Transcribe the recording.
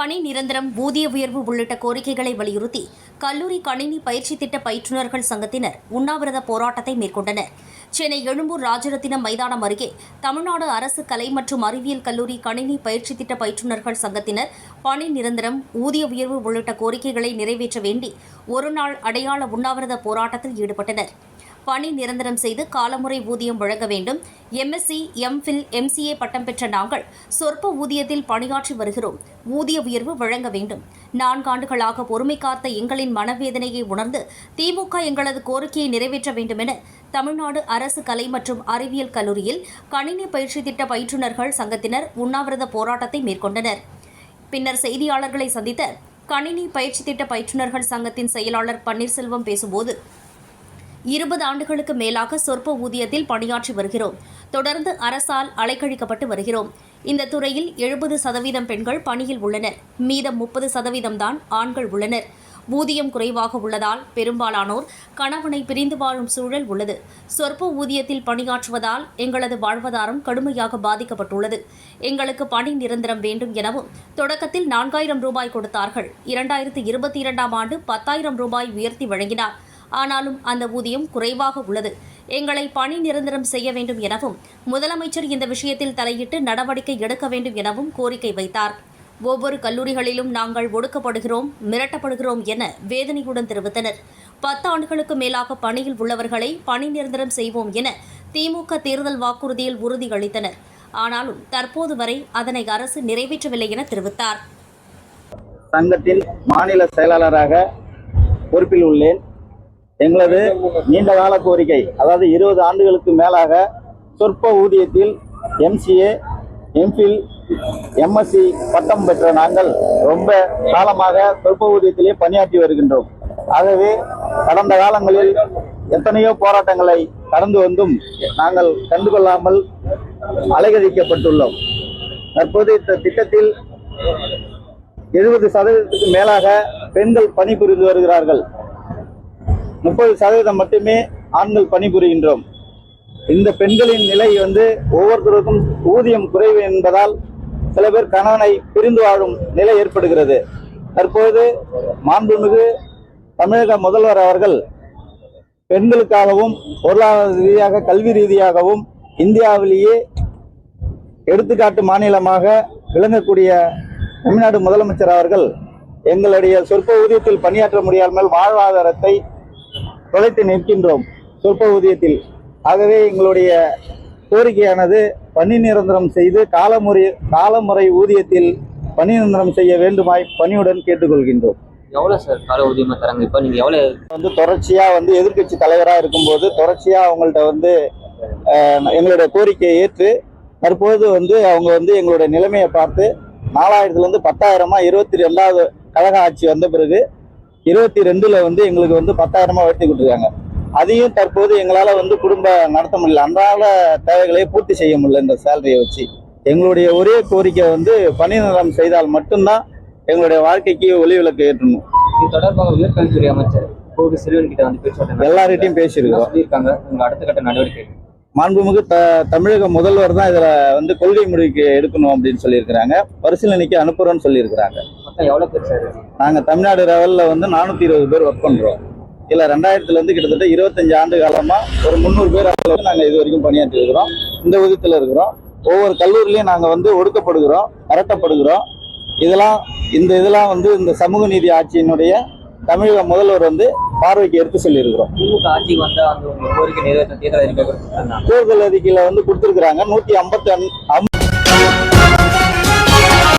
பணி நிரந்தரம் ஊதிய உயர்வு உள்ளிட்ட கோரிக்கைகளை வலியுறுத்தி கல்லூரி கணினி பயிற்சி திட்ட பயிற்றுநர்கள் சங்கத்தினர் உண்ணாவிரத போராட்டத்தை மேற்கொண்டனர். சென்னை எழும்பூர் ராஜரத்தினம் மைதானம் அருகே தமிழ்நாடு அரசு கலை மற்றும் அறிவியல் கல்லூரி கணினி பயிற்சி திட்ட பயிற்றுநர்கள் சங்கத்தினர் பணி நிரந்தரம் ஊதிய உயர்வு உள்ளிட்ட கோரிக்கைகளை நிறைவேற்ற வேண்டி ஒருநாள் அடையாள உண்ணாவிரத போராட்டத்தில் ஈடுபட்டனர். பணி நிரந்தரம் செய்து காலமுறை ஊதியம் வழங்க வேண்டும். எம்எஸ்சி எம்ஃபில் எம்சிஏ பட்டம் பெற்ற நாங்கள் சொற்ப ஊதியத்தில் பணியாற்றி வருகிறோம். ஊதிய உயர்வு வழங்க வேண்டும். நான்காண்டுகளாக பொறுமை காத்த எங்களின் மனவேதனையை உணர்ந்து திமுக எங்களது கோரிக்கையை நிறைவேற்ற வேண்டும் என தமிழ்நாடு அரசு கலை மற்றும் அறிவியல் கல்லூரியில் கணினி பயிற்சி திட்ட பயிற்றுநர்கள் சங்கத்தினர் உண்ணாவிரத போராட்டத்தை மேற்கொண்டனர். பின்னர் செய்தியாளர்களை சந்தித்த கணினி பயிற்சி திட்ட பயிற்றுநர்கள் சங்கத்தின் செயலாளர் பன்னீர்செல்வம் பேசும்போது இருபது ஆண்டுகளுக்கு மேலாக சொற்ப ஊதியத்தில் பணியாற்றி வருகிறோம். தொடர்ந்து அரசால் அலைக்கழிக்கப்பட்டு வருகிறோம். இந்த துறையில் எழுபது சதவீதம் பெண்கள் பணியில் உள்ளனர். மீதம் முப்பது சதவீதம் தான் ஆண்கள் உள்ளனர். ஊதியம் குறைவாக உள்ளதால் பெரும்பாலானோர் கணவனை பிரிந்து வாழும் சூழல் உள்ளது. சொற்ப ஊதியத்தில் பணியாற்றுவதால் எங்களது வாழ்வாதாரம் கடுமையாக பாதிக்கப்பட்டுள்ளது. எங்களுக்கு பணி நிரந்தரம் வேண்டும் எனவும் தொடக்கத்தில் நான்காயிரம் ரூபாய் கொடுத்தார்கள். இரண்டாயிரத்து இருபத்தி இரண்டாம் ஆண்டு பத்தாயிரம் ரூபாய் உயர்த்தி வழங்கினார். ஆனாலும் அந்த ஊதியம் குறைவாக உள்ளது. எங்களை பணி நிரந்தரம் செய்ய வேண்டும் எனவும் முதலமைச்சர் இந்த விஷயத்தில் தலையிட்டு நடவடிக்கை எடுக்க வேண்டும் எனவும் கோரிக்கை வைத்தார். ஒவ்வொரு கல்லூரிகளிலும் நாங்கள் ஒடுக்கப்படுகிறோம் மிரட்டப்படுகிறோம் என வேதனையுடன் தெரிவித்தனர். பத்து ஆண்டுகளுக்கு மேலாக பணியில் உள்ளவர்களை பணி நிரந்தரம் செய்வோம் என திமுக தேர்தல் வாக்குறுதியில் உறுதியளித்தனர். ஆனாலும் தற்போது வரை அதனை அரசு நிறைவேற்றவில்லை என தெரிவித்தார். சங்கத்தின் மாநில செயலாளராக பொறுப்பில் உள்ளேன். எங்களது நீண்ட கால கோரிக்கை அதாவது இருபது ஆண்டுகளுக்கு மேலாக சொற்ப ஊதியத்தில் எம்சிஏ எம்ஃபில் எம்எஸ்சி பட்டம் பெற்ற நாங்கள் ரொம்ப காலமாக சொற்ப ஊதியத்திலே பணியாற்றி வருகின்றோம். ஆகவே கடந்த காலங்களில் எத்தனையோ போராட்டங்களை கடந்து வந்தும் நாங்கள் கண்டுகொள்ளாமல் அலைகழிக்கப்பட்டுள்ளோம் தற்போது இந்த திட்டத்தில் எழுபது சதவீதத்துக்கு மேலாக பெண்கள் பணிபுரிந்து வருகிறார்கள். முப்பது சதவீதம் மட்டுமே ஆண்கள் பணிபுரிகின்றோம். இந்த பெண்களின் நிலை வந்து ஒவ்வொருத்தருக்கும் ஊதியம் குறைவு என்பதால் சில பேர் கணவனை பிரிந்து வாழும் நிலை ஏற்படுகிறது. தற்போது மாண்புமிகு தமிழக முதல்வர் அவர்கள் பெண்களுக்காகவும் பொருளாதார ரீதியாக கல்வி ரீதியாகவும் இந்தியாவிலேயே எடுத்துக்காட்டு மாநிலமாக விளங்கக்கூடிய தமிழ்நாடு முதலமைச்சர் அவர்கள் எங்களுடைய சொற்ப ஊதியத்தில் பணியாற்ற முடியாமல் வாழ்வாதாரத்தை தொலைத்து நிற்கின்றோம். சொற்ப ஊதியத்தில். ஆகவே எங்களுடைய கோரிக்கையானது பணி நிரந்தரம் செய்து காலமுறை காலமுறை ஊதியத்தில் பணி நிரந்தரம் செய்ய வேண்டுமாய் பணியுடன் கேட்டுக்கொள்கின்றோம். எவ்வளவு சார் கால ஊதியமா தராங்க? இப்ப நீங்க எவ்வளவு வந்து தொடர்ச்சியா வந்து எதிர்க்கட்சி தலைவரா இருக்கும்போது தொடர்ச்சியா அவங்கள்ட்ட வந்து எங்களுடைய கோரிக்கையை ஏற்று தற்போது வந்து அவங்க வந்து எங்களுடைய நிலைமையை பார்த்து நாலாயிரத்துல இருந்து பத்தாயிரமா இருபத்தி ரெண்டாவது கழக ஆட்சி வந்த பிறகு இருபத்தி ரெண்டுல வந்து எங்களுக்கு வந்து பத்தாயிரமா உயர்த்தி கொடுத்துருக்காங்க. அதையும் தற்போது எங்களால வந்து குடும்ப நடத்த முடியல. அன்றாட தேவைகளை பூர்த்தி செய்ய முடியல இந்த சேலரியை வச்சு. எங்களுடைய ஒரே கோரிக்கை வந்து பணி நிரந்தரம் செய்தால் மட்டும்தான் எங்களுடைய வாழ்க்கைக்கு ஒளி விளக்கு ஏற்றணும். இது தொடர்பாக உயர்கல்வித்துறை அமைச்சர் கோவி சிறுவன் கிட்ட வந்து பேச்சுவார்த்தை எல்லார்கிட்டயும் பேசியிருக்கோம். சொல்லியிருக்காங்க. உங்க அடுத்த கட்ட நடவடிக்கை மாண்புமிகு த தமிழக முதல்வர் தான் இதுல வந்து கொள்கை முடிவுக்கு எடுக்கணும் அப்படின்னு சொல்லியிருக்கிறாங்க. பரிசீலனைக்கு அனுப்புறோம்னு சொல்லியிருக்கிறாங்க. மொத்தம் எவ்வளவு பேர் சார் நாங்க தமிழ்நாடு லெவல்ல வந்து நானூத்தி இருபது பேர் ஒர்க் பண்றோம். இதுல ரெண்டாயிரத்துல இருந்து கிட்டத்தட்ட இருபத்தஞ்சு ஆண்டு காலமா ஒரு முந்நூறு பேர் அளவுக்கு நாங்க இது வரைக்கும் பணியாற்றி இருக்கிறோம். இந்த விதத்துல இருக்கிறோம். ஒவ்வொரு கல்லூரிலையும் நாங்க வந்து ஒடுக்கப்படுகிறோம் மிரட்டப்படுகிறோம் இதெல்லாம் இந்த இதெல்லாம் வந்து இந்த சமூக நீதி ஆட்சியினுடைய தமிழக முதல்வர் வந்து பார்வைக்கு எடுத்து சொல்லியிருக்கிறோம். திமுக ஆட்சிக்கு வந்தா அந்த உங்க கோரிக்கை நிறைவேற்ற தேர்தல் அறிக்கை கொடுத்திருந்தாங்க தேர்தல் அறிக்கையில வந்து கொடுத்திருக்கிறாங்க. நூத்தி ஐம்பத்தி